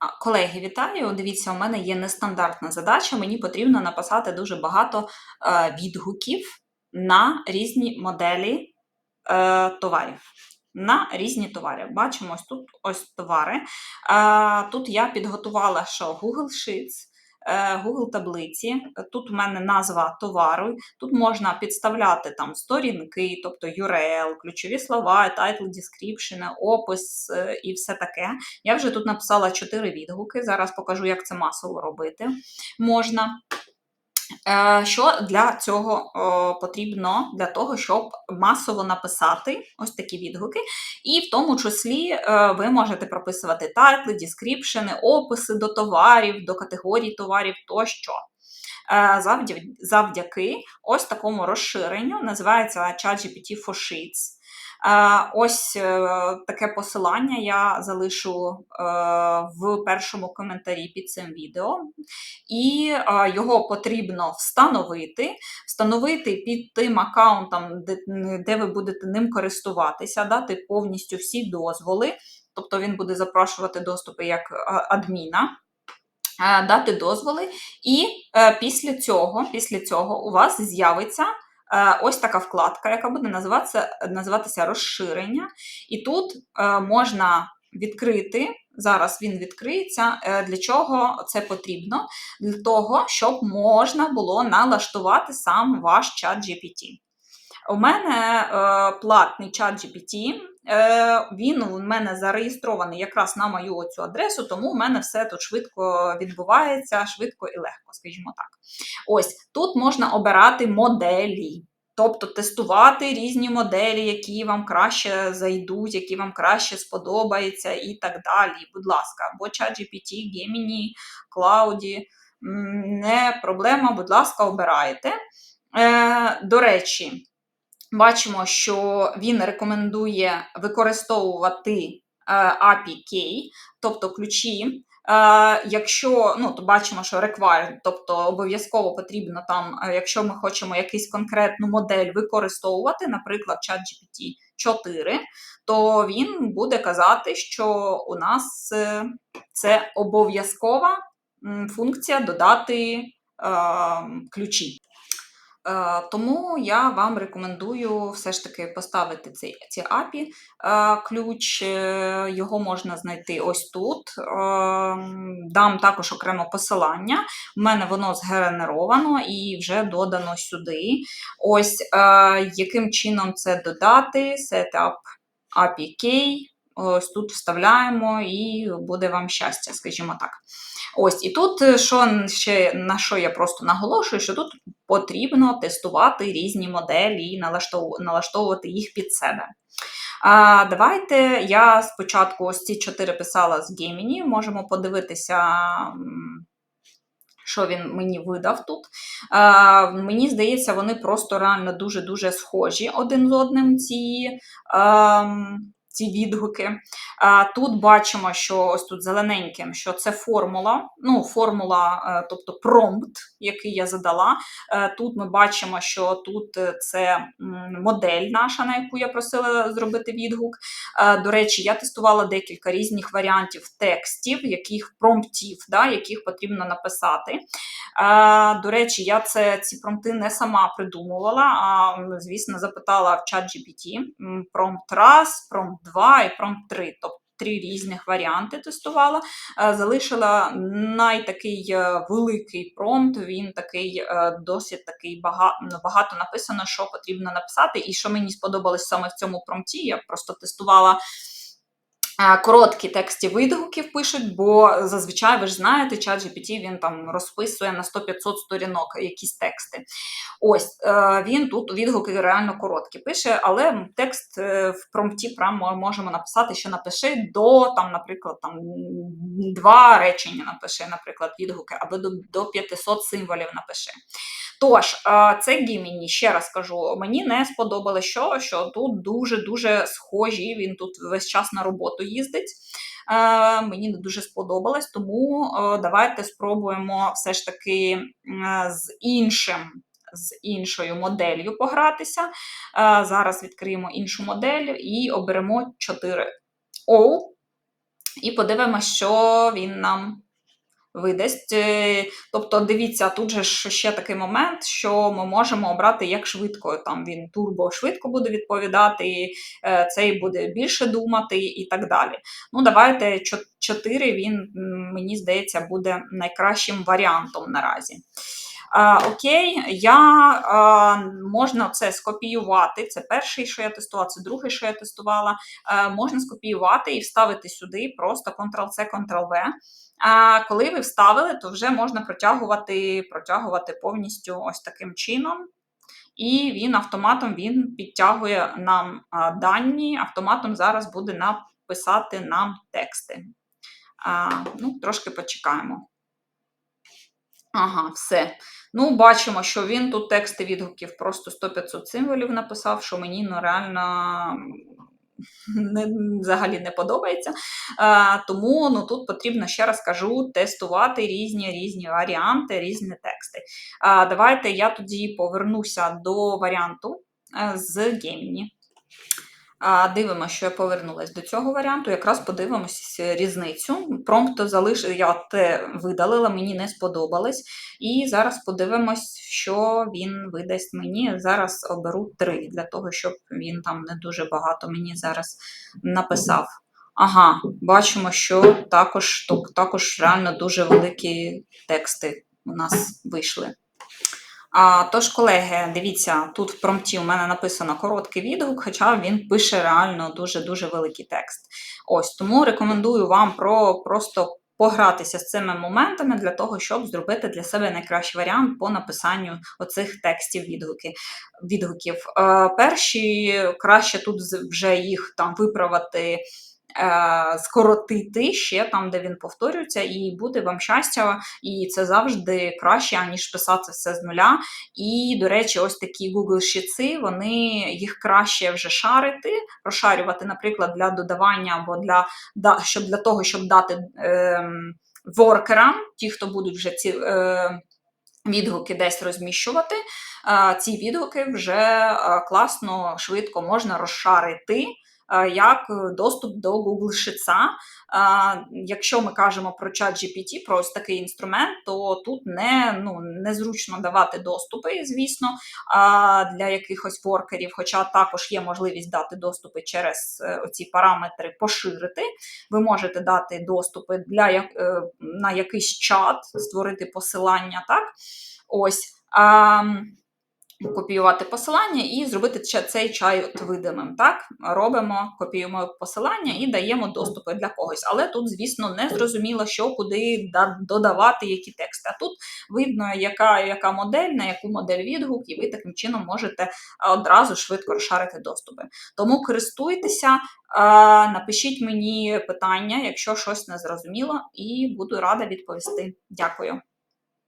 Колеги, вітаю! Дивіться, у мене є нестандартна задача. Мені потрібно написати дуже багато е, відгуків на різні моделі е, товарів. На різні товари. Бачимо ось тут ось товари. Е, тут я підготувала що Google Sheets, Google таблиці. Тут у мене назва товару. Тут можна підставляти там сторінки, тобто URL, ключові слова, title, description, опис е, і все таке. Я вже тут написала 4 відгуки. Зараз покажу, як це масово робити можна. Е, Що для цього потрібно для того, щоб масово написати ось такі відгуки, і в тому числі е, ви можете прописувати тайтли, дескріпшени, описи до товарів, до категорій товарів тощо. Е, завдяки ось такому розширенню, називається ChatGPT for Sheets. Е, Ось е, таке посилання я залишу е, в першому коментарі під цим відео, і його потрібно встановити, встановити під тим аккаунтом, де, ви будете ним користуватися, дати повністю всі дозволи, тобто він буде запрошувати доступи як адміна. Дати дозволи, і після цього, після цього у вас з'явиться ось така вкладка, яка буде називатися, називатися розширення. І тут е, можна відкрити. Зараз він відкриється. Е, Для чого це потрібно? Для того, щоб можна було налаштувати сам ваш чат GPT. У мене е, платний чат GPT, е, він у мене зареєстрований якраз на мою оцю адресу, тому у мене все тут швидко відбувається, швидко і легко, скажімо так. Ось тут можна обирати моделі. Тобто тестувати різні моделі, які вам краще зайдуть, які вам краще сподобаються, і так далі. Будь ласка, або ChatGPT, Gemini, Cloud, не проблема, будь ласка, обирайте. Е, До речі, бачимо, що він рекомендує використовувати е, API-Key, тобто ключі. Е, Якщо ну, то бачимо, що required, тобто обов'язково потрібно там, е, якщо ми хочемо якусь конкретну модель використовувати, наприклад, ChatGPT 4, то він буде казати, що у нас це обов'язкова функція додати е, ключі. Е, Тому я вам рекомендую все ж таки поставити цей, ці API е, ключ, е, його можна знайти ось тут. Е, Дам також окремо посилання. У мене воно згенеровано і вже додано сюди. Ось яким чином це додати, setup API key. Ось тут вставляємо і буде вам щастя, скажімо так. Ось, і тут е, що ще на що я просто наголошую, що тут потрібно тестувати різні моделі і налаштовувати їх під себе. А, Давайте я спочатку ось ці чотири писала з Gemini, можемо подивитися. Що він мені видав тут. А, Мені здається, вони просто реально дуже-дуже схожі один з одним ці а, ці відгуки. Тут бачимо, що ось тут зелененьким, що це формула, ну, формула, е, тобто промпт, який я задала. Е, тут ми бачимо, що тут е, це модель наша, на яку я просила зробити відгук. До речі, я тестувала декілька різних варіантів текстів, яких промптів, да, яких потрібно написати. До речі, я це ці промпти не сама придумувала, а, звісно, запитала в чат GPT промпт раз, промпт 2 і Prompt 3, тобто три різних варіанти тестувала. Е, залишила найтакий е, великий промпт, він такий е, досить такий багато, багато написано, що потрібно написати. І що мені сподобалось саме в цьому промпті, я просто тестувала. Короткі тексті відгуків пишуть, бо зазвичай ви ж знаєте, чат GPT він там розписує на 100-500 сторінок якісь тексти. Ось е, він тут відгуки реально короткі пише, але текст е, в промпті прямо можемо написати, що напиши до, там, наприклад, там, два речення напиши, наприклад, відгуки, або до, до 500 символів напиши. Тож, це Гіміні, ще раз кажу, мені не сподобалося, що, що тут дуже-дуже схожі, він тут весь час на роботу їздить. Мені не дуже сподобалось, тому давайте спробуємо все ж таки з іншим. З іншою моделлю погратися. Зараз відкриємо іншу модель і оберемо 4 O. І подивимося, що він нам видасть. Е, Тобто, дивіться, тут же ще такий момент, що ми можемо обрати, як швидко там він турбо швидко буде відповідати, е, цей буде більше думати і так далі. Ну, давайте 4 він, мені здається, буде найкращим варіантом наразі. А, окей, я а, можна це скопіювати. Це перший, що я тестувала, це другий, що я тестувала. А, можна скопіювати і вставити сюди просто Ctrl-C, Ctrl-V. А коли ви вставили, то вже можна протягувати протягувати повністю ось таким чином. І він автоматом він підтягує нам дані, автоматом зараз буде написати нам тексти. А, ну, Трошки почекаємо. Ага, все. Ну, бачимо, що він тут тексти відгуків просто 100-500 символів написав, що мені ну, реально не, взагалі не подобається. А, Тому ну, тут потрібно, ще раз кажу, тестувати різні різні варіанти, різні тексти. А, Давайте я тоді повернуся до варіанту е, з Gemini. Дивимося, що я повернулася до цього варіанту. Якраз подивимося різницю. Промпт залиш... я те видалила, мені не сподобалось. І зараз подивимось, що він видасть мені. Зараз оберу три, для того, щоб він там не дуже багато мені зараз написав. Ага, бачимо, що також, також реально дуже великі тексти у нас вийшли. А, Тож, колеги, дивіться, тут в промпті у мене написано короткий відгук, хоча він пише реально дуже-дуже великий текст. Ось тому рекомендую вам про просто погратися з цими моментами для того, щоб зробити для себе найкращий варіант по написанню оцих текстів відгуки, відгуків. Е, Перші краще тут вже їх там виправити. Е, скоротити ще там, де він повторюється, і буде вам щастя, і це завжди краще, аніж писати все з нуля. І, до речі, ось такі Google щиці, вони їх краще вже шарити, розшарювати, наприклад, для додавання або для щоб для того, щоб дати е, воркерам, ті, хто будуть вже ці. Е, Відгуки десь розміщувати. Ці відгуки вже класно, швидко можна розшарити як доступ до Google Sheets. Якщо ми кажемо про чат GPT, про ось такий інструмент, то тут не, ну, незручно давати доступи, звісно, для якихось воркерів, хоча також є можливість дати доступи через е, оці параметри поширити. Ви можете дати доступи для, е, на якийсь чат, створити посилання. так? Ось копіювати посилання і зробити цей чай от видимим. Так, робимо, копіюємо посилання і даємо доступи для когось. Але тут, звісно, не зрозуміло, що куди додавати які тексти. А тут видно, яка яка модель, на яку модель відгук, і ви таким чином можете одразу швидко розшарити доступи. Тому користуйтеся, напишіть мені питання, якщо щось не зрозуміло, і буду рада відповісти. Дякую.